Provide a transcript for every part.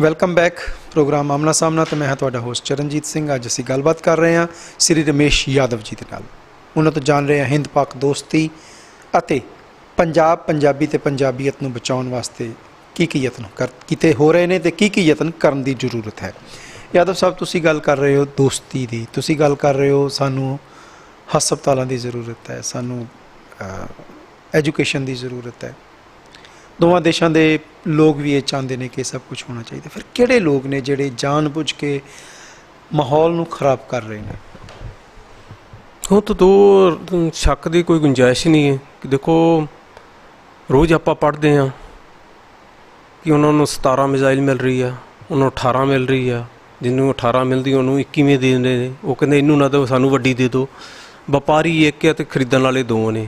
Welcome back programme ਆਮਨਾ ਸਾਹਮਣਾ ਤੇ ਮੈਂ ਹਾਂ ਤੁਹਾਡਾ ਹੋਸਟ ਚਰਨਜੀਤ ਸਿੰਘ। ਅੱਜ ਅਸੀਂ ਗੱਲਬਾਤ ਕਰ ਰਹੇ ਹਾਂ ਸ੍ਰੀ ਰਮੇਸ਼ ਯਾਦਵ ਜੀ ਦੇ ਨਾਲ। ਉਹਨਾਂ ਤੋਂ ਜਾਣ ਰਹੇ ਹਾਂ ਹਿੰਦ ਪਾਕ ਦੋਸਤੀ ਅਤੇ ਪੰਜਾਬ, ਪੰਜਾਬੀ ਤੇ ਪੰਜਾਬੀਅਤ ਨੂੰ ਬਚਾਉਣ ਵਾਸਤੇ ਕੀ ਕੀ ਯਤਨ ਕਰ, ਕੀਤੇ ਹੋ ਰਹੇ ਨੇ ਤੇ ਕੀ ਕੀ ਯਤਨ ਕਰਨ ਦੀ ਜ਼ਰੂਰਤ ਹੈ। ਯਾਦਵ ਸਾਹਿਬ, ਤੁਸੀਂ ਗੱਲ ਕਰ ਰਹੇ ਹੋ ਦੋਸਤੀ ਦੀ। ਤੁਸੀਂ ਗੱਲ ਕਰ ਰਹੇ ਹੋ ਸਾਨੂੰ ਹਸਪਤਾਲਾਂ ਦੀ ਜ਼ਰੂਰਤ ਹੈ, ਸਾਨੂੰ ਐਜੂਕੇਸ਼ਨ ਦੀ ਜ਼ਰੂਰਤ ਹੈ। ਦੋਵਾਂ ਦੇਸ਼ਾਂ ਦੇ ਲੋਕ ਵੀ ਇਹ ਚਾਹੁੰਦੇ ਨੇ ਕਿ ਸਭ ਕੁਝ ਹੋਣਾ ਚਾਹੀਦਾ। ਫਿਰ ਕਿਹੜੇ ਲੋਕ ਨੇ ਜਿਹੜੇ ਜਾਣਬੁੱਝ ਕੇ ਮਾਹੌਲ ਨੂੰ ਖਰਾਬ ਕਰ ਰਹੇ ਨੇ? ਉਹ ਤਾਂ ਦੋ ਸ਼ੱਕ ਦੀ ਕੋਈ ਗੁੰਜਾਇਸ਼ ਨਹੀਂ ਹੈ ਕਿ ਦੇਖੋ, ਰੋਜ਼ ਆਪਾਂ ਪੜ੍ਹਦੇ ਹਾਂ ਕਿ ਉਹਨਾਂ ਨੂੰ 17 ਮਿਜ਼ਾਈਲ ਮਿਲ ਰਹੀ ਆ, ਉਹਨਾਂ ਨੂੰ 18 ਮਿਲ ਰਹੀ ਆ, ਜਿਹਨੂੰ 18 ਮਿਲਦੀ ਉਹਨੂੰ 21ਵੇਂ ਦੇ ਦਿੰਦੇ ਨੇ। ਉਹ ਕਹਿੰਦੇ, ਇਹਨੂੰ ਨਾ ਦਿਓ, ਸਾਨੂੰ ਵੱਡੀ ਦੇ ਦਿਓ। ਵਪਾਰੀ ਇੱਕ ਹੈ ਤੇ ਖਰੀਦਣ ਵਾਲੇ ਦੋ ਨੇ।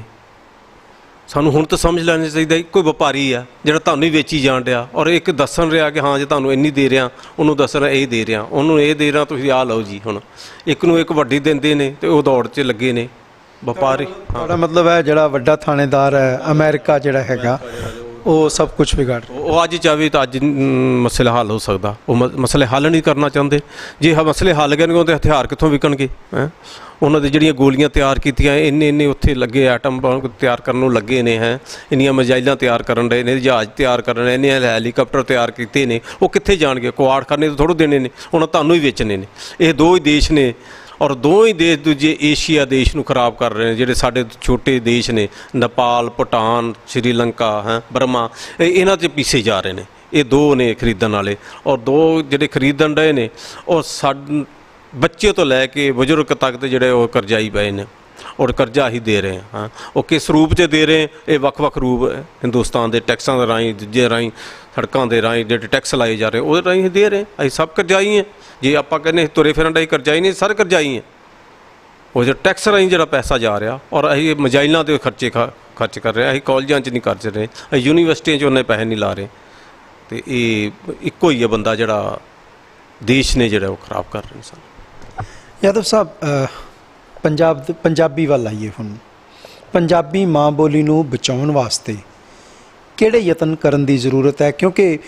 ਸਾਨੂੰ ਹੁਣ ਤਾਂ ਸਮਝ ਲੈਣਾ ਚਾਹੀਦਾ ਇੱਕੋ ਵਪਾਰੀ ਆ, ਜਿਹੜਾ ਤੁਹਾਨੂੰ ਹੀ ਵੇਚੀ ਜਾਣ ਰਿਹਾ ਔਰ ਇੱਕ ਦੱਸਣ ਰਿਹਾ ਕਿ ਹਾਂ, ਜੇ ਤੁਹਾਨੂੰ ਇੰਨੀ ਦੇ ਰਿਹਾ, ਉਹਨੂੰ ਦੱਸ ਰਿਹਾ, ਇਹ ਦੇ ਰਿਹਾ। ਉਹਨੂੰ ਇਹ ਦੇ ਰਿਹਾ, ਤੁਸੀਂ ਆ ਲਓ ਜੀ ਹੁਣ। ਇੱਕ ਨੂੰ ਇੱਕ ਵੱਡੀ ਦਿੰਦੇ ਨੇ ਤੇ ਉਹ ਦੌੜ 'ਚ ਲੱਗੇ ਨੇ। ਵਪਾਰੀ, ਹਾਂ। ਤੁਹਾਡਾ ਮਤਲਬ ਹੈ ਜਿਹੜਾ ਵੱਡਾ ਥਾਣੇਦਾਰ ਹੈ, ਅਮਰੀਕਾ ਜਿਹੜਾ ਹੈਗਾ ਉਹ ਸਭ ਕੁਝ ਵਿਗਾੜ ਰਿਹਾ। ਉਹ ਅੱਜ ਚਾਹੇ ਤਾਂ ਅੱਜ ਮਸਲਾ ਹੱਲ ਹੋ ਸਕਦਾ। ਉਹ ਮ- ਮਸਲੇ ਹੱਲ ਨਹੀਂ ਕਰਨਾ ਚਾਹੁੰਦੇ। ਜੇ ਇਹ ਮਸਲੇ ਹੱਲ ਕਰਨਗੇ ਤਾਂ ਹਥਿਆਰ ਕਿੱਥੋਂ ਵਿਕਣਗੇ? ਹੈ? ਉਹਨਾਂ ਦੇ ਜਿਹੜੀਆਂ ਗੋਲੀਆਂ ਤਿਆਰ ਕੀਤੀਆਂ, ਇੰਨੇ ਇੰਨੇ ਉੱਥੇ ਲੱਗੇ ਐਟਮ ਬੰਬ ਤਿਆਰ ਕਰਨ ਨੂੰ ਲੱਗੇ ਨੇ, ਹੈ? ਇੰਨੀਆਂ ਮਜਾਈਲਾਂ ਤਿਆਰ ਕਰਨ ਰਹੇ ਨੇ, ਜਹਾਜ਼ ਤਿਆਰ ਕਰਨ ਰਹੇ ਨੇ ਹੈਲੀਕਾਪਟਰ ਤਿਆਰ ਕੀਤੇ ਨੇ। ਉਹ ਕਿੱਥੇ ਜਾਣਗੇ? ਕੁਆੜ ਕਰਨੇ ਤੋਂ ਥੋੜ੍ਹਾ ਦੇਣੇ ਨੇ। ਉਹਨਾਂ ਤੁਹਾਨੂੰ ਹੀ ਵੇਚਣੇ ਨੇ। ਇਹ ਦੋ ਹੀ ਦੇਸ਼ ਨੇ। ਔਰ ਦੋਵੇਂ ਦੇਸ਼ ਦੂਜੇ ਏਸ਼ੀਆ ਦੇਸ਼ ਨੂੰ ਖਰਾਬ ਕਰ ਰਹੇ ਨੇ, ਜਿਹੜੇ ਸਾਡੇ ਛੋਟੇ ਦੇਸ਼ ਨੇ, ਨੇਪਾਲ, ਭੂਟਾਨ, ਸ਼੍ਰੀਲੰਕਾ, ਹੈ, ਬਰਮਾ, ਇਹ ਇਹਨਾਂ 'ਚ ਪੀਸੇ ਜਾ ਰਹੇ ਨੇ। ਇਹ ਦੋ ਨੇ ਖਰੀਦਣ ਵਾਲੇ ਔਰ ਦੋ ਜਿਹੜੇ ਖਰੀਦਣ ਰਹੇ ਨੇ, ਉਹ ਸਾਡ ਬੱਚੇ ਤੋਂ ਲੈ ਕੇ ਬਜ਼ੁਰਗ ਤੱਕ ਦੇ ਜਿਹੜੇ ਉਹ ਕਰਜ਼ਾਈ ਪਏ ਨੇ। ਔਰ ਕਰਜ਼ਾ ਹੀ ਦੇ ਰਹੇ ਹੈ, ਹਾਂ। ਉਹ ਕਿਸ ਰੂਪ 'ਚ ਦੇ ਰਹੇ? ਇਹ ਵੱਖ-ਵੱਖ ਰੂਪ ਹਿੰਦੁਸਤਾਨ ਦੇ ਟੈਕਸਾਂ ਦੇ ਰਾਹੀਂ ਦੂਜੇ ਰਾਹੀਂ ਸੜਕਾਂ ਦੇ ਰਾਹੀਂ ਜਿਹੜੇ ਟੈਕਸ ਲਾਏ ਜਾ ਰਹੇ ਉਹਦੇ ਰਾਹੀਂ ਦੇ ਰਹੇ। ਅਸੀਂ ਸਭ ਕਰਜ਼ਾਈ ਹੈ। ਜੇ ਆਪਾਂ ਕਹਿੰਦੇ ਤੁਰੇ ਫਿਰਨ ਦਾ ਹੀ ਕਰਜ਼ਾਈ ਨਹੀਂ ਸਾਰੇ ਕਰਜ਼ਾਈ ਹੈ। ਉਹ ਜਿਹੜਾ ਟੈਕਸ ਰਾਹੀਂ ਜਿਹੜਾ ਪੈਸਾ ਜਾ ਰਿਹਾ ਔਰ ਅਸੀਂ ਮਜਾਈਲਾਂ 'ਤੇ ਖਰਚੇ ਖ- ਖਰਚ ਕਰ ਰਹੇ ਅਸੀਂ ਕਾਲਜਾਂ 'ਚ ਨਹੀਂ ਖਰਚ ਰਹੇ ਅਸੀਂ ਯੂਨੀਵਰਸਿਟੀਆਂ 'ਚ ਉਹਨੇ ਪੈਸੇ ਨਹੀਂ ਲਾ ਰਹੇ। ਤੇ ਇਹ ਇੱਕੋ ਹੀ ਹੈ ਬੰਦਾ ਜਿਹੜਾ ਦੇਸ਼ ਨੇ ਜਿਹੜਾ ਉਹ ਖਰਾਬ ਕਰ ਰਹੇ ਸਨ। ਯਾਦਵ ਸਾਹਿਬ ਪੰਜਾਬ ਪੰਜਾਬੀ ਵੱਲ ਆਈਏ ਹੁਣ। ਪੰਜਾਬੀ ਮਾਂ ਬੋਲੀ ਨੂੰ ਬਚਾਉਣ ਵਾਸਤੇ ਕਿਹੜੇ ਯਤਨ ਕਰਨ ਦੀ ਜ਼ਰੂਰਤ ਹੈ? ਕਿਉਂਕਿ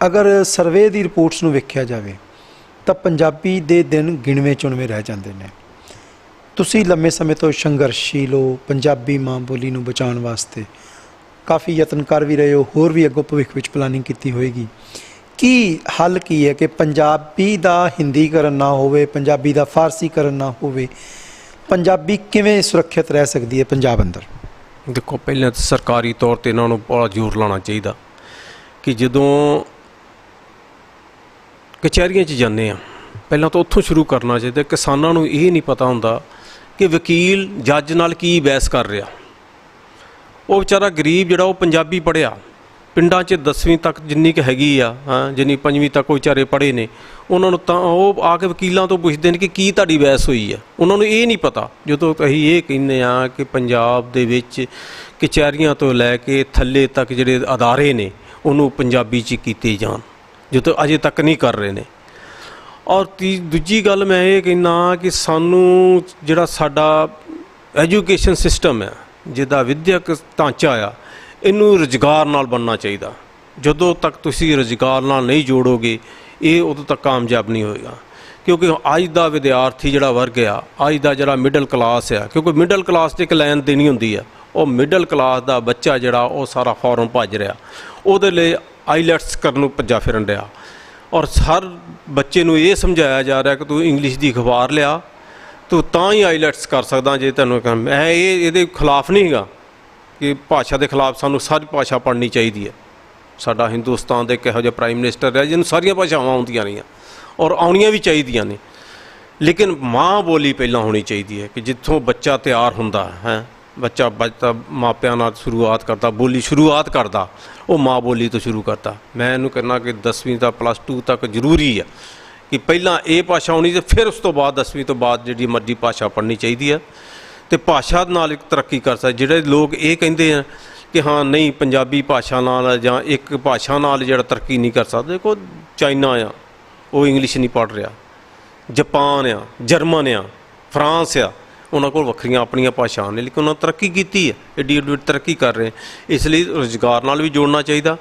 ਅਗਰ ਸਰਵੇ ਦੀ ਰਿਪੋਰਟਸ ਨੂੰ ਵੇਖਿਆ ਜਾਵੇ, ਤਾਂ ਪੰਜਾਬੀ ਦੇ ਦਿਨ ਗਿਣਵੇਂ ਚੁਣਵੇਂ ਰਹਿ ਜਾਂਦੇ ਨੇ। ਤੁਸੀਂ ਲੰਮੇ ਸਮੇਂ ਤੋਂ ਸੰਘਰਸ਼ੀਲ ਹੋ ਪੰਜਾਬੀ ਮਾਂ ਬੋਲੀ ਨੂੰ ਬਚਾਉਣ ਵਾਸਤੇ ਕਾਫੀ ਯਤਨ ਕਰ ਵੀ ਰਹੇ ਹੋ, ਹੋਰ ਵੀ ਅੱਗੋਂ ਭਵਿੱਖ ਵਿੱਚ ਪਲਾਨਿੰਗ ਕੀਤੀ ਹੋਏਗੀ। ਕੀ ਹੱਲ ਕੀ ਹੈ ਕਿ ਪੰਜਾਬੀ ਦਾ ਹਿੰਦੀਕਰਨ ਨਾ ਹੋਵੇ, ਪੰਜਾਬੀ ਦਾ ਫਾਰਸੀਕਰਨ ਨਾ ਹੋਵੇ? ਪੰਜਾਬੀ ਕਿਵੇਂ ਸੁਰੱਖਿਅਤ ਰਹਿ ਸਕਦੀ ਹੈ ਪੰਜਾਬ ਅੰਦਰ? ਦੇਖੋ, ਪਹਿਲਾਂ ਤਾਂ ਸਰਕਾਰੀ ਤੌਰ ਤੇ ਇਹਨਾਂ ਨੂੰ ਬੜਾ ਜ਼ੋਰ ਲਾਉਣਾ ਚਾਹੀਦਾ ਕਿ ਜਦੋਂ ਕਚਹਿਰੀਆਂ 'ਚ ਜਾਂਦੇ ਆ ਪਹਿਲਾਂ ਤਾਂ ਉੱਥੋਂ ਸ਼ੁਰੂ ਕਰਨਾ ਚਾਹੀਦਾ। ਕਿਸਾਨਾਂ ਨੂੰ ਇਹ ਨਹੀਂ ਪਤਾ ਹੁੰਦਾ ਕਿ ਵਕੀਲ ਜੱਜ ਨਾਲ ਕੀ ਬਹਿਸ ਕਰ ਰਿਹਾ। ਉਹ ਵਿਚਾਰਾ ਗਰੀਬ ਜਿਹੜਾ ਉਹ ਪੰਜਾਬੀ ਪੜਿਆ ਪਿੰਡਾਂ 'ਚ 10ਵੀਂ ਤੱਕ ਜਿੰਨੀ ਕੁ ਹੈਗੀ ਆ, ਹਾਂ, ਜਿੰਨੀ ਪੰਜਵੀਂ ਤੱਕ ਉਹ ਵਿਚਾਰੇ ਪੜ੍ਹੇ ਨੇ, ਉਹਨਾਂ ਨੂੰ ਤਾਂ ਉਹ ਆ ਕੇ ਵਕੀਲਾਂ ਤੋਂ ਪੁੱਛਦੇ ਨੇ ਕਿ ਕੀ ਤੁਹਾਡੀ ਬਹਿਸ ਹੋਈ ਆ? ਉਹਨਾਂ ਨੂੰ ਇਹ ਨਹੀਂ ਪਤਾ, ਜਦੋਂ ਅਸੀਂ ਇਹ ਕਹਿੰਦੇ ਆ ਕਿ ਪੰਜਾਬ ਦੇ ਵਿੱਚ ਕਚਹਿਰੀਆਂ ਤੋਂ ਲੈ ਕੇ ਥੱਲੇ ਤੱਕ ਜਿਹੜੇ ਅਦਾਰੇ ਨੇ, ਉਹਨੂੰ ਪੰਜਾਬੀ 'ਚ ਕੀਤੇ ਜਾਣ ਜਦੋਂ ਅਜੇ ਤੱਕ ਨਹੀਂ ਕਰ ਰਹੇ ਨੇ। ਔਰ ਤੀ, ਦੂਜੀ ਗੱਲ ਮੈਂ ਇਹ ਕਹਿੰਦਾ ਕਿ ਸਾਨੂੰ ਜਿਹੜਾ ਸਾਡਾ ਐਜੂਕੇਸ਼ਨ ਸਿਸਟਮ ਹੈ ਜਿਹਦਾ ਵਿਦਿਅਕ ਢਾਂਚਾ ਆ ਇਹਨੂੰ ਰੁਜ਼ਗਾਰ ਨਾਲ ਬਣਨਾ ਚਾਹੀਦਾ। ਜਦੋਂ ਤੱਕ ਤੁਸੀਂ ਰੁਜ਼ਗਾਰ ਨਾਲ ਨਹੀਂ ਜੋੜੋਗੇ, ਇਹ ਉਦੋਂ ਤੱਕ ਕਾਮਯਾਬ ਨਹੀਂ ਹੋਏਗਾ। ਕਿਉਂਕਿ ਅੱਜ ਦਾ ਵਿਦਿਆਰਥੀ ਜਿਹੜਾ ਵਰਗ ਆ, ਅੱਜ ਦਾ ਜਿਹੜਾ ਮਿਡਲ ਕਲਾਸ ਆ, ਕਿਉਂਕਿ ਮਿਡਲ ਕਲਾਸ ਤੇ ਇੱਕ ਲਾਈਨ ਦੇਣੀ ਹੁੰਦੀ ਆ। ਉਹ ਮਿਡਲ ਕਲਾਸ ਦਾ ਬੱਚਾ ਜਿਹੜਾ, ਉਹ ਸਾਰਾ ਫੋਰਨ ਭੱਜ ਰਿਹਾ। ਉਹਦੇ ਲਈ ਆਈਲੈਟਸ ਕਰਨ ਨੂੰ ਭੱਜਾ ਫਿਰਨ ਰਿਹਾ ਔਰ ਹਰ ਬੱਚੇ ਨੂੰ ਇਹ ਸਮਝਾਇਆ ਜਾ ਰਿਹਾ ਕਿ ਤੂੰ ਇੰਗਲਿਸ਼ ਦੀ ਅਖਬਾਰ ਲਿਆ, ਤੂੰ ਤਾਂ ਹੀ ਆਈਲੈਟਸ ਕਰ ਸਕਦਾ ਜੇ ਤੈਨੂੰ ਮੈਂ ਇਹ ਇਹਦੇ ਖਿਲਾਫ ਨਹੀਂ ਹੈਗਾ। ਕਿ ਭਾਸ਼ਾ ਦੇ ਖਿਲਾਫ ਸਾਨੂੰ ਸਾਰੀ ਭਾਸ਼ਾ ਪੜ੍ਹਨੀ ਚਾਹੀਦੀ ਹੈ। ਸਾਡਾ ਹਿੰਦੁਸਤਾਨ ਦੇ ਕਿਹੋ ਜਿਹਾ ਪ੍ਰਾਈਮ ਮਿਨਿਸਟਰ ਰਿਹਾ ਜਿਹਨੂੰ ਸਾਰੀਆਂ ਭਾਸ਼ਾਵਾਂ ਆਉਂਦੀਆਂ ਰਹੀਆਂ ਔਰ ਆਉਣੀਆਂ ਵੀ ਚਾਹੀਦੀਆਂ ਨੇ। ਲੇਕਿਨ ਮਾਂ ਬੋਲੀ ਪਹਿਲਾਂ ਹੋਣੀ ਚਾਹੀਦੀ ਹੈ ਕਿ ਜਿੱਥੋਂ ਬੱਚਾ ਤਿਆਰ ਹੁੰਦਾ ਹੈ, ਬੱਚਾ ਬੱਚਾ ਮਾਪਿਆਂ ਨਾਲ ਸ਼ੁਰੂਆਤ ਕਰਦਾ, ਬੋਲੀ ਸ਼ੁਰੂਆਤ ਕਰਦਾ, ਉਹ ਮਾਂ ਬੋਲੀ ਤੋਂ ਸ਼ੁਰੂ ਕਰਦਾ। ਮੈਂ ਇਹਨੂੰ ਕਹਿੰਦਾ ਕਿ 10ਵੀਂ ਦਾ ਪਲੱਸ 2 ਤੱਕ ਜ਼ਰੂਰੀ ਹੈ ਕਿ ਪਹਿਲਾਂ ਇਹ ਭਾਸ਼ਾ ਆਉਣੀ ਤੇ ਫਿਰ ਉਸ ਤੋਂ ਬਾਅਦ 10ਵੀਂ ਤੋਂ ਬਾਅਦ ਜਿਹੜੀ ਮਰਜ਼ੀ ਭਾਸ਼ਾ ਪੜ੍ਹਨੀ ਚਾਹੀਦੀ ਹੈ। ਤੇ ਭਾਸ਼ਾ ਨਾਲ ਇੱਕ ਤਰੱਕੀ ਕਰ ਸਕਦੇ। ਜਿਹੜੇ ਲੋਕ ਇਹ ਕਹਿੰਦੇ ਆ ਕਿ ਹਾਂ, ਨਹੀਂ, ਪੰਜਾਬੀ ਭਾਸ਼ਾ ਨਾਲ ਜਾਂ ਇੱਕ ਭਾਸ਼ਾ ਨਾਲ ਜਿਹੜਾ ਤਰੱਕੀ ਨਹੀਂ ਕਰ ਸਕਦੇ। ਦੇਖੋ, ਚਾਈਨਾ ਆ, ਉਹ ਇੰਗਲਿਸ਼ ਨਹੀਂ ਪੜ੍ਹ ਰਿਹਾ। ਜਾਪਾਨ ਆ, ਜਰਮਨ ਆ, ਫਰਾਂਸ ਆ, ਉਹਨਾਂ ਕੋਲ ਵੱਖਰੀਆਂ ਆਪਣੀਆਂ ਭਾਸ਼ਾਵਾਂ ਨੇ, ਲੇਕਿਨ ਉਹਨਾਂ ਤਰੱਕੀ ਕੀਤੀ ਹੈ ਐਡੀ ਏਡੀ ਤਰੱਕੀ ਕਰ ਰਹੇ ਇਸ ਲਈ ਰੁਜ਼ਗਾਰ ਨਾਲ ਵੀ ਜੋੜਨਾ ਚਾਹੀਦਾ।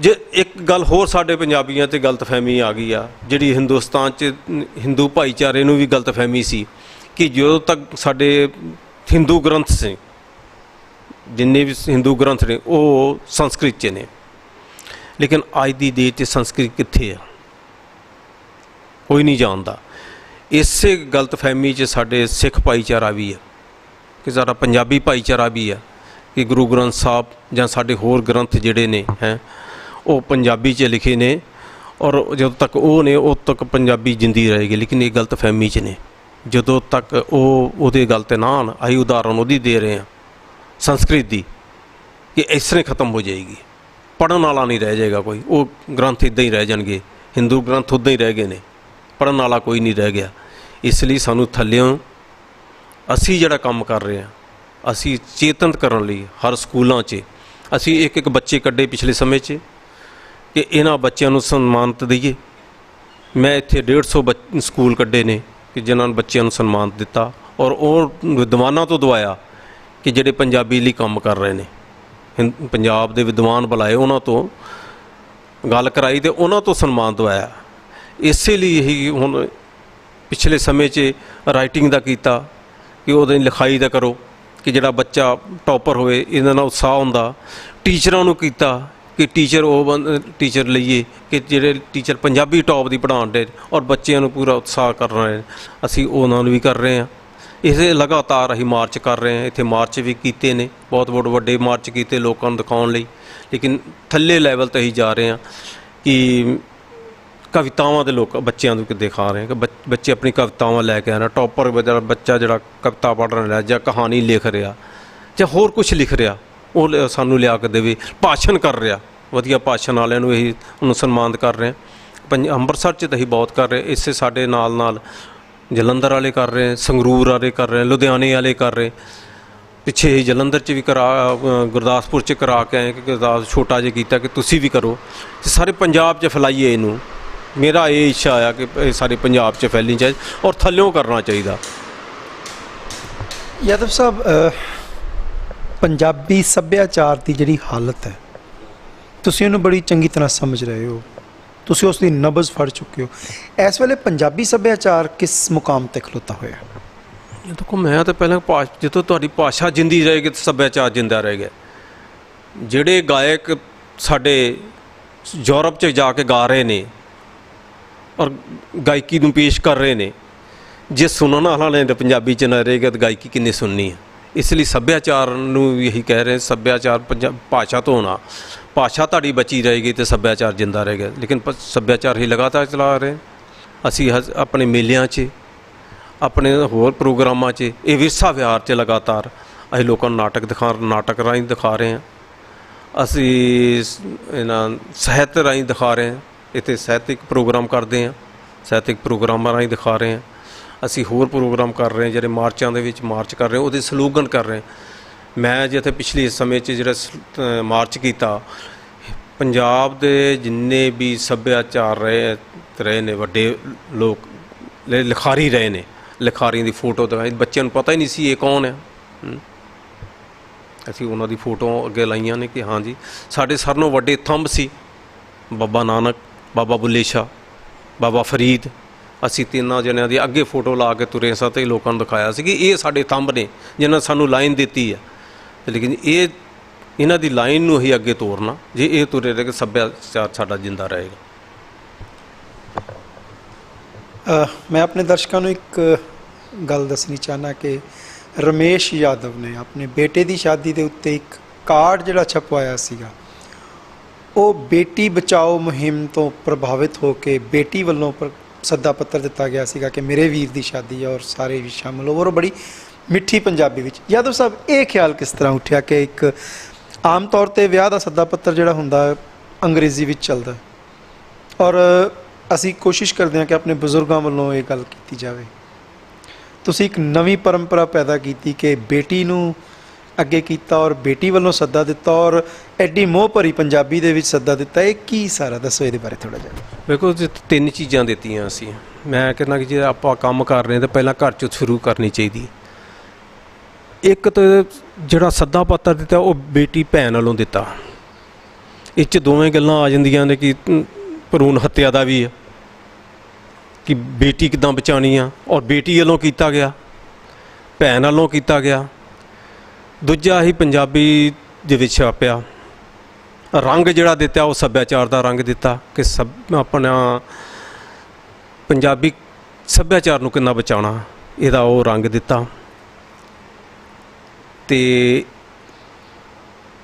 ਜੇ ਇੱਕ ਗੱਲ ਹੋਰ ਸਾਡੇ ਪੰਜਾਬੀਆਂ ਤੇ ਗਲਤਫਹਿਮੀ ਆ ਗਈ ਆ, ਜਿਹੜੀ ਹਿੰਦੁਸਤਾਨ 'ਚ ਹਿੰਦੂ ਭਾਈਚਾਰੇ ਨੂੰ ਵੀ ਗਲਤਫਹਿਮੀ ਸੀ ਕਿ ਜਦੋਂ ਤੱਕ ਸਾਡੇ ਹਿੰਦੂ ਗ੍ਰੰਥ ਸੀ, ਜਿੰਨੇ ਵੀ ਹਿੰਦੂ ਗ੍ਰੰਥ ਨੇ, ਉਹ ਸੰਸਕ੍ਰਿਤ 'ਚ ਨੇ। ਲੇਕਿਨ ਅੱਜ ਦੀ ਡੇਟ 'ਚ ਸੰਸਕ੍ਰਿਤ ਕਿੱਥੇ ਆ? ਕੋਈ ਨਹੀਂ ਜਾਣਦਾ। ਇਸੇ ਗਲਤਫਹਿਮੀ 'ਚ ਸਾਡੇ ਸਿੱਖ ਭਾਈਚਾਰਾ ਵੀ ਹੈ ਕਿ ਸਾਡਾ ਪੰਜਾਬੀ ਭਾਈਚਾਰਾ ਵੀ ਹੈ ਕਿ ਗੁਰੂ ਗ੍ਰੰਥ ਸਾਹਿਬ ਜਾਂ ਸਾਡੇ ਹੋਰ ਗ੍ਰੰਥ ਜਿਹੜੇ ਨੇ, ਹੈ, ਉਹ ਪੰਜਾਬੀ 'ਚ ਲਿਖੇ ਨੇ, ਔਰ ਜਦੋਂ ਤੱਕ ਉਹ ਨੇ, ਉਦੋਂ ਤੱਕ ਪੰਜਾਬੀ ਜਿੰਦੀ ਰਹੇਗੀ। ਲੇਕਿਨ ਇਹ ਗਲਤਫਹਿਮੀ 'ਚ ਨੇ। ਜਦੋਂ ਤੱਕ ਉਹ ਉਹਦੇ ਗੱਲ ਤੇ ਨਾ ਆਉਣ, ਅਸੀਂ ਉਦਾਹਰਨ ਉਹਦੀ ਦੇ ਰਹੇ ਹਾਂ, ਸੰਸਕ੍ਰਿਤ ਦੀ, ਕਿ ਇਸ ਤਰ੍ਹਾਂ ਖਤਮ ਹੋ ਜਾਏਗੀ। ਪੜਨ ਵਾਲਾ ਨਹੀਂ ਰਹਿ ਜਾਏਗਾ ਕੋਈ। ਉਹ ਗ੍ਰੰਥ ਇਦਾਂ ਹੀ ਰਹਿ ਜਾਣਗੇ। ਹਿੰਦੂ ਗ੍ਰੰਥ ਉਦਾਂ ਹੀ ਰਹਿ ਗਏ ਨੇ। ਪੜਨ ਵਾਲਾ ਕੋਈ ਨਹੀਂ ਰਹਿ ਗਿਆ। ਇਸ ਲਈ ਸਾਨੂੰ ਥੱਲਿਓਂ ਅਸੀਂ ਜਿਹੜਾ ਕੰਮ ਕਰ ਰਹੇ ਹਾਂ, ਅਸੀਂ ਚੇਤਨ ਕਰਨ ਲਈ ਹਰ ਸਕੂਲਾਂ 'ਚ, ਅਸੀਂ ਇੱਕ ਇੱਕ ਬੱਚੇ ਕੱਢੇ ਪਿਛਲੇ ਸਮੇਂ 'ਚ, ਕਿ ਇਹਨਾਂ ਬੱਚਿਆਂ ਨੂੰ ਸਨਮਾਨਿਤ ਦਈਏ। ਮੈਂ ਇੱਥੇ 150 ਬੱਚ- ਸਕੂਲ ਕੱਢੇ ਨੇ। ਕਿ ਜਿਨ੍ਹਾਂ ਨੂੰ ਬੱਚਿਆਂ ਨੂੰ ਸਨਮਾਨ ਦਿੱਤਾ ਔਰ ਉਹ ਵਿਦਵਾਨਾਂ ਤੋਂ ਦਵਾਇਆ ਕਿ ਜਿਹੜੇ ਪੰਜਾਬੀ ਲਈ ਕੰਮ ਕਰ ਰਹੇ ਨੇ। ਹਿੰਦ- ਪੰਜਾਬ ਦੇ ਵਿਦਵਾਨ ਬੁਲਾਏ ਉਹਨਾਂ ਤੋਂ, ਗੱਲ ਕਰਾਈ ਤੇ ਉਹਨਾਂ ਤੋਂ ਸਨਮਾਨ ਦਵਾਇਆ। ਇਸੇ ਲਈ ਹੀ ਹੁਣ ਪਿਛਲੇ ਸਮੇਂ 'ਚ ਰਾਈਟਿੰਗ ਦਾ ਕੀਤਾ ਕਿ ਉਹਦੇ ਲਿਖਾਈ ਦਾ ਕਰੋ ਕਿ ਜਿਹੜਾ ਬੱਚਾ ਟੌਪਰ ਹੋਵੇ ਇਹਨਾਂ ਨਾਲ ਉਤਸ਼ਾਹ ਹੁੰਦਾ। ਟੀਚਰਾਂ ਨੂੰ ਕੀਤਾ ਕਿ ਟੀਚਰ ਉਹ ਬੰ- ਟੀਚਰ ਲਈਏ ਕਿ ਜਿਹੜੇ ਟੀਚਰ ਪੰਜਾਬੀ ਟੌਪ ਦੀ ਪੜ੍ਹਾਉਣ ਦੇ ਔਰ ਬੱਚਿਆਂ ਨੂੰ ਪੂਰਾ ਉਤਸ਼ਾਹ ਕਰ ਰਹੇ ਨੇ। ਅਸੀਂ ਉਹਨਾਂ ਨੂੰ ਵੀ ਕਰ ਰਹੇ ਹਾਂ। ਇਸੇ ਲਗਾਤਾਰ ਅਸੀਂ ਮਾਰਚ ਕਰ ਰਹੇ ਹਾਂ। ਇੱਥੇ ਮਾਰਚ ਵੀ ਕੀਤੇ ਨੇ। ਬਹੁਤ ਬਹੁਤ ਵੱਡੇ ਮਾਰਚ ਕੀਤੇ ਲੋਕਾਂ ਨੂੰ ਦਿਖਾਉਣ ਲਈ। ਲੇਕਿਨ ਥੱਲੇ ਲੈਵਲ ਤੇ ਹੀ ਜਾ ਰਹੇ ਹਾਂ ਕਿ ਕਵਿਤਾਵਾਂ ਦੇ ਲੋਕ ਬੱਚਿਆਂ ਨੂੰ ਦਿਖਾ ਰਹੇ ਹਾਂ ਕਿ ਬੱਚੇ ਆਪਣੀ ਕਵਿਤਾਵਾਂ ਲੈ ਕੇ ਆਣਾ ਟੌਪਰ ਜਿਹੜਾ ਬੱਚਾ ਜਿਹੜਾ ਕਵਿਤਾ ਪੜ੍ਹ ਰਿਹਾ ਜਾਂ ਕਹਾਣੀ ਲਿਖ ਰਿਹਾ ਜਾਂ ਹੋਰ ਕੁਝ ਲਿਖ ਰਿਹਾ। ਉਹ ਲਿਆ- ਸਾਨੂੰ ਲਿਆ ਕੇ ਦੇਵੇ। ਭਾਸ਼ਣ ਕਰ ਰਿਹਾ। ਵਧੀਆ ਭਾਸ਼ਣ ਵਾਲਿਆਂ ਨੂੰ ਇਹੀ ਉਹਨੂੰ ਸਨਮਾਨਿਤ ਕਰ ਰਹੇ। ਹਾਂ ਪੰਜ ਅੰਮ੍ਰਿਤਸਰ 'ਚ ਤਾਂ ਅਸੀਂ ਬਹੁਤ ਕਰ ਰਹੇ। ਇਸੇ ਸਾਡੇ ਨਾਲ ਨਾਲ ਜਲੰਧਰ ਵਾਲੇ ਕਰ ਰਹੇ ਸੰਗਰੂਰ ਵਾਲੇ ਕਰ ਰਹੇ ਲੁਧਿਆਣੇ ਵਾਲੇ ਕਰ ਰਹੇ। ਪਿੱਛੇ ਹੀ ਜਲੰਧਰ 'ਚ ਵੀ ਕਰਾ ਅ, ਗੁਰਦਾਸਪੁਰ 'ਚ ਕਰਾ ਕੇ ਆਏ ਕਿ ਗੁਰਦਾਸ ਛੋਟਾ ਜਿਹਾ ਕੀਤਾ ਕਿ ਤੁਸੀਂ ਵੀ ਕਰੋ। ਤੇ ਸਾਰੇ ਪੰਜਾਬ 'ਚ ਫੈਲਾਈਏ ਇਹਨੂੰ। ਮੇਰਾ ਇਹ ਇੱਛਾ ਆ ਕਿ ਇਹ ਸਾਰੇ ਪੰਜਾਬ 'ਚ ਫੈਲਣੀ ਚਾਹੀਦੀ ਔਰ ਥੱਲਿਓਂ ਕਰਨਾ ਚਾਹੀਦਾ। ਯਾਦਵ ਸਾਹਿਬ ਅ, ਪੰਜਾਬੀ ਸੱਭਿਆਚਾਰ ਦੀ ਜਿਹੜੀ ਹਾਲਤ ਹੈ, ਤੁਸੀਂ ਉਹਨੂੰ ਬੜੀ ਚੰਗੀ ਤਰ੍ਹਾਂ ਸਮਝ ਰਹੇ ਹੋ। ਤੁਸੀਂ ਉਸ ਦੀ ਨਬਜ਼ ਫੜ ਚੁੱਕੇ ਹੋ। ਇਸ ਵੇਲੇ ਪੰਜਾਬੀ ਸੱਭਿਆਚਾਰ ਕਿਸ ਮੁਕਾਮ ਤੇ ਖਲੋਤਾ ਹੋਇਆ? ਹੈ? ਦੇਖੋ, ਮੈਂ ਤਾਂ ਪਹਿਲਾਂ ਭਾਸ਼ ਜਦੋਂ ਤੁਹਾਡੀ ਭਾਸ਼ਾ ਜਿੰਦੀ ਰਹੇਗੀ ਤਾਂ ਸੱਭਿਆਚਾਰ ਜਿੰਦਾ ਰਹੇਗਾ ਜਿਹੜੇ ਗਾਇਕ ਸਾਡੇ ਯੂਰਪ 'ਚ ਜਾ ਕੇ ਗਾ ਰਹੇ ਨੇ ਔਰ ਗਾਇਕੀ ਨੂੰ ਪੇਸ਼ ਕਰ ਰਹੇ ਨੇ, ਜੇ ਸੁਣਨ ਵਾਲਾ ਨੇ ਤਾਂ ਪੰਜਾਬੀ 'ਚ ਨਾ ਰਹੇਗਾ ਤਾਂ ਗਾਇਕੀ ਕਿੰਨੇ ਸੁਣਨੀ ਹੈ ਇਸ ਲਈ ਸੱਭਿਆਚਾਰ ਨੂੰ ਵੀ ਇਹੀ ਕਹਿ ਰਹੇ ਸੱਭਿਆਚਾਰ ਪੰਜਾ, ਭਾਸ਼ਾ ਤੋਂ ਹੋਣਾ ਭਾਸ਼ਾ ਤੁਹਾਡੀ ਬਚੀ ਰਹੇਗੀ ਤੇ ਸੱਭਿਆਚਾਰ ਜਿੰਦਾ ਰਹੇਗਾ। ਲੇਕਿਨ ਪ- ਸੱਭਿਆਚਾਰ ਹੀ ਲਗਾਤਾਰ ਚਲਾ ਰਹੇ ਅਸੀਂ ਹਜ- ਆਪਣੇ ਮੇਲਿਆਂ 'ਚ, ਆਪਣੇ ਹੋਰ ਪ੍ਰੋਗਰਾਮਾਂ 'ਚ, ਇਹ ਵਿਰਸਾ ਵਿਹਾਰ 'ਚ ਲਗਾਤਾਰ ਅਸੀਂ ਲੋਕਾਂ ਨੂੰ ਨਾਟਕ ਦਿਖਾ, ਨਾਟਕ ਰਾਹੀਂ ਦਿਖਾ ਰਹੇ ਹਾਂ। ਅਸੀਂ ਇਹਨਾਂ ਸਾਹਿਤ ਰਾਹੀਂ ਦਿਖਾ ਰਹੇ ਹਾਂ। ਇੱਥੇ ਸਾਹਿਤਿਕ ਪ੍ਰੋਗਰਾਮ ਕਰਦੇ ਹਾਂ। ਸਾਹਿਤਿਕ ਪ੍ਰੋਗਰਾਮਾਂ ਰਾਹੀਂ ਦਿਖਾ ਰਹੇ ਹਾਂ। ਅਸੀਂ ਹੋਰ ਪ੍ਰੋਗਰਾਮ ਕਰ ਰਹੇ ਹਾਂ, ਜਿਹੜੇ ਮਾਰਚਾਂ ਦੇ ਵਿੱਚ ਮਾਰਚ ਕਰ ਰਹੇ ਉਹਦੇ ਸਲੋਗਨ ਕਰ ਰਹੇ ਹਾਂ। ਮੈਂ ਜਿੱਥੇ ਪਿਛਲੇ ਸਮੇਂ 'ਚ ਜਿਹੜਾ ਸ- ਮਾਰਚ ਕੀਤਾ, ਪੰਜਾਬ ਦੇ ਜਿੰਨੇ ਵੀ ਸੱਭਿਆਚਾਰ ਰਹੇ ਰਹੇ ਨੇ, ਵੱਡੇ ਲੋਕ ਲਿਖਾਰੀ ਰਹੇ ਨੇ, ਲਿਖਾਰੀਆਂ ਦੀ ਫੋਟੋ ਦਿਖਾਈ, ਬੱਚਿਆਂ ਨੂੰ ਪਤਾ ਹੀ ਨਹੀਂ ਸੀ ਇਹ ਕੌਣ ਹੈ। ਅਸੀਂ ਉਹਨਾਂ ਦੀ ਫੋਟੋ ਅੱਗੇ ਲਾਈਆਂ ਨੇ ਕਿ ਹਾਂਜੀ ਸਾਡੇ ਸਾਰਿਆਂ ਨੂੰ ਵੱਡੇ ਥੰਬ ਸੀ, ਬਾਬਾ ਨਾਨਕ, ਬਾਬਾ ਬੁੱਲੇ ਸ਼ਾਹ, ਬਾਬਾ ਫਰੀਦ ਅਸੀਂ ਤਿੰਨਾਂ ਜਣਿਆਂ ਦੀ ਅੱਗੇ ਫੋਟੋ ਲਾ ਕੇ ਤੁਰੇ ਸਾਂ ਤੇ ਲੋਕਾਂ ਨੂੰ ਦਿਖਾਇਆ ਸੀ ਕਿ ਇਹ ਸਾਡੇ ਥੰਬ ਨੇ, ਜਿਨ੍ਹਾਂ ਸਾਨੂੰ ਲਾਈਨ ਦਿੱਤੀ ਹੈ ਲੇਕਿਨ ਇਹ, ਇਹਨਾਂ ਦੀ ਲਾਈਨ ਨੂੰ ਹੀ ਅੱਗੇ ਤੋਰਨਾ, ਜੇ ਇਹ ਤੁਰੇ ਰਹੇ ਸੱਭਿਆਚਾਰ ਸਾਡਾ ਜਿੰਦਾ ਰਹੇਗਾ। ਮੈਂ ਆਪਣੇ ਦਰਸ਼ਕਾਂ ਨੂੰ ਇੱਕ ਗੱਲ ਦੱਸਣੀ ਚਾਹਨਾ ਕਿ ਰਮੇਸ਼ ਯਾਦਵ ਨੇ ਆਪਣੇ ਬੇਟੇ ਦੀ ਸ਼ਾਦੀ ਦੇ ਉੱਤੇ ਇੱਕ ਕਾਰਡ ਜਿਹੜਾ ਛਪਵਾਇਆ ਸੀਗਾ, ਉਹ ਬੇਟੀ ਬਚਾਓ ਮੁਹਿੰਮ ਤੋਂ ਪ੍ਰਭਾਵਿਤ ਹੋ ਕੇ ਬੇਟੀ ਵੱਲੋਂ ਪਰ- ਸੱਦਾ ਪੱਤਰ ਦਿੱਤਾ ਗਿਆ ਸੀਗਾ ਕਿ ਮੇਰੇ ਵੀਰ ਦੀ ਸ਼ਾਦੀ ਹੈ ਔਰ ਸਾਰੇ ਵੀ ਸ਼ਾਮਲ ਹੋ, ਔਰ ਉਹ ਬੜੀ ਮਿੱਠੀ ਪੰਜਾਬੀ ਵਿੱਚ। ਯਾਦਵ ਸਾਹਿਬ, ਇਹ ਖਿਆਲ ਕਿਸ ਤਰ੍ਹਾਂ ਉੱਠਿਆ ਕਿ ਇੱਕ ਆਮ ਤੌਰ ਤੇ ਵਿਆਹ ਦਾ ਸੱਦਾ ਪੱਤਰ ਜਿਹੜਾ ਹੁੰਦਾ, ਅੰਗਰੇਜ਼ੀ ਵਿੱਚ ਚੱਲਦਾ ਔਰ ਅਸੀਂ ਕੋਸ਼ਿਸ਼ ਕਰਦੇ ਹਾਂ ਕਿ ਆਪਣੇ ਬਜ਼ੁਰਗਾਂ ਵੱਲੋਂ ਇਹ ਗੱਲ ਕੀਤੀ ਜਾਵੇ। ਤੁਸੀਂ ਇੱਕ ਨਵੀਂ ਪਰੰਪਰਾ ਪੈਦਾ ਕੀਤੀ ਕਿ ਬੇਟੀ ਨੂੰ ਅੱਗੇ ਕੀਤਾ ਔਰ ਬੇਟੀ ਵੱਲੋਂ ਸੱਦਾ ਦਿੱਤਾ ਔਰ ਐਡੀ ਮੋਹ ਭਰੀ ਪੰਜਾਬੀ ਦੇ ਵਿੱਚ ਸੱਦਾ ਦਿੱਤਾ, ਇਹ ਕੀ ਸਾਰਾ? ਦੱਸੋ ਇਹਦੇ ਬਾਰੇ ਥੋੜਾ ਜਿਹਾ। ਵੇਖੋ ਜੀ ਤਿੰਨ ਚੀਜ਼ਾਂ ਦਿੱਤੀਆਂ ਅਸੀਂ। ਮੈਂ ਕਹਿੰਦਾ ਕਿ ਜੇ ਆਪਾਂ ਕੰਮ ਕਰ ਰਹੇ ਹਾਂ ਤਾਂ ਪਹਿਲਾਂ ਘਰ ਚੋਂ ਸ਼ੁਰੂ ਕਰਨੀ ਚਾਹੀਦੀ। ਇੱਕ ਤਾਂ ਜਿਹੜਾ ਸੱਦਾ ਪੱਤਰ ਦਿੱਤਾ, ਉਹ ਬੇਟੀ ਭੈਣ ਵੱਲੋਂ ਦਿੱਤਾ। ਇਹ 'ਚ ਦੋਵੇਂ ਗੱਲਾਂ ਆ ਜਾਂਦੀਆਂ ਨੇ ਕਿ ਭਰੂਣ ਹੱਤਿਆ ਦਾ ਵੀ ਆ, ਕਿ ਬੇਟੀ ਕਿਦਾਂ ਬਚਾਣੀ ਆ, ਔਰ ਬੇਟੀ ਵੱਲੋਂ ਕੀਤਾ ਗਿਆ, ਭੈਣ ਵੱਲੋਂ ਕੀਤਾ ਗਿਆ। ਦੂਜਾ ਹੀ ਪੰਜਾਬੀ ਦੇ ਵਿੱਚ ਛਾਪਿਆ। ਰੰਗ ਜਿਹੜਾ ਦਿੱਤਾ, ਉਹ ਸੱਭਿਆਚਾਰ ਦਾ ਰੰਗ ਦਿੱਤਾ ਕਿ ਸਭ ਆਪਣਾ ਪੰਜਾਬੀ ਸੱਭਿਆਚਾਰ ਨੂੰ ਕਿੰਨਾ ਬਚਾਉਣਾ, ਇਹਦਾ ਉਹ ਰੰਗ ਦਿੱਤਾ। ਤੇ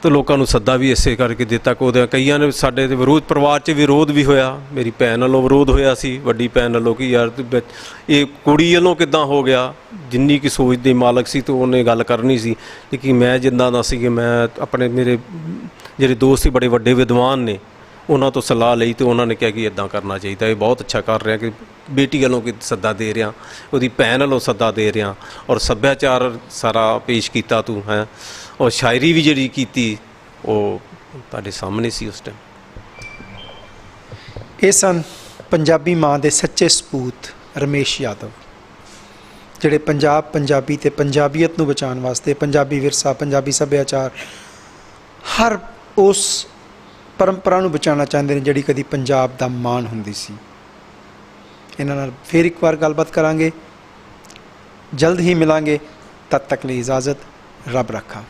ਤੇ ਲੋਕਾਂ ਨੂੰ ਸੱਦਾ ਵੀ ਇਸੇ ਕਰਕੇ ਦਿੱਤਾ ਕਿ ਉਹਦੇ ਕਈਆਂ ਨੇ ਸਾਡੇ ਦੇ ਵਿਰੋਧ, ਪਰਿਵਾਰ 'ਚ ਵਿਰੋਧ ਵੀ ਹੋਇਆ। ਮੇਰੀ ਭੈਣ ਨਾਲੋਂ ਵਿਰੋਧ ਹੋਇਆ ਸੀ, ਵੱਡੀ ਭੈਣ ਨਾਲੋਂ ਕਿ ਯਾਰ ਤੂੰ ਇਹ ਕੁੜੀ ਵੱਲੋਂ ਕਿੱਦਾਂ ਹੋ ਗਿਆ? ਜਿੰਨੀ ਕੀ ਸੋਚ ਦੇ ਮਾਲਕ ਸੀ ਤਾਂ ਉਹਨੇ ਗੱਲ ਕਰਨੀ ਸੀ। ਲੇਕਿਨ ਮੈਂ ਜਿੰਦਾ ਦਾ ਸੀ ਕਿ ਮੈਂ ਆਪਣੇ ਮੇਰੇ ਜਿਹੜੇ ਦੋਸਤ ਸੀ, ਬੜੇ ਵੱਡੇ ਵਿਦਵਾਨ ਨੇ, ਉਹਨਾਂ ਤੋਂ ਸਲਾਹ ਲਈ ਤੇ ਉਹਨਾਂ ਨੇ ਕਿਹਾ ਕਿ ਇਦਾਂ ਕਰਨਾ ਚਾਹੀਦਾ। ਇਹ ਬਹੁਤ ਅੱਛਾ ਕਰ ਰਿਹਾ ਕਿ ਬੇਟੀ ਵੱਲੋਂ ਕਿ ਸੱਦਾ ਦੇ ਰਿਹਾ, ਉਹਦੀ ਭੈਣ ਵੱਲੋਂ ਸੱਦਾ ਦੇ ਰਿਹਾ ਔਰ ਸੱਭਿਆਚਾਰ ਸਾਰਾ ਪੇਸ਼ ਕੀਤਾ ਤੂੰ, ਹੈ। ਔਰ ਸ਼ਾਇਰੀ ਵੀ ਜਿਹੜੀ ਕੀਤੀ, ਉਹ ਤੁਹਾਡੇ ਸਾਹਮਣੇ ਸੀ ਉਸ ਟਾਈਮ ਇਹ ਸਨ ਪੰਜਾਬੀ ਮਾਂ ਦੇ ਸੱਚੇ ਸਪੂਤ ਰਮੇਸ਼ ਯਾਦਵ, ਜਿਹੜੇ ਪੰਜਾਬ, ਪੰਜਾਬੀ ਤੇ ਪੰਜਾਬੀਅਤ ਨੂੰ ਬਚਾਉਣ ਵਾਸਤੇ ਪੰਜਾਬੀ ਵਿਰਸਾ, ਪੰਜਾਬੀ ਸੱਭਿਆਚਾਰ, ਹਰ ਉਸ ਪਰੰਪਰਾ ਨੂੰ ਬਚਾਉਣਾ ਚਾਹੁੰਦੇ ਨੇ ਜਿਹੜੀ ਕਦੀ ਪੰਜਾਬ ਦਾ ਮਾਣ ਹੁੰਦੀ ਸੀ। ਇਹਨਾਂ ਨਾਲ ਫੇਰ ਇੱਕ ਵਾਰ ਗੱਲਬਾਤ ਕਰਾਂਗੇ। ਜਲਦ ਹੀ ਮਿਲਾਂਗੇ। ਤਦ ਤੱਕ ਲਈ ਇਜਾਜ਼ਤ। ਰੱਬ ਰੱਖਾ।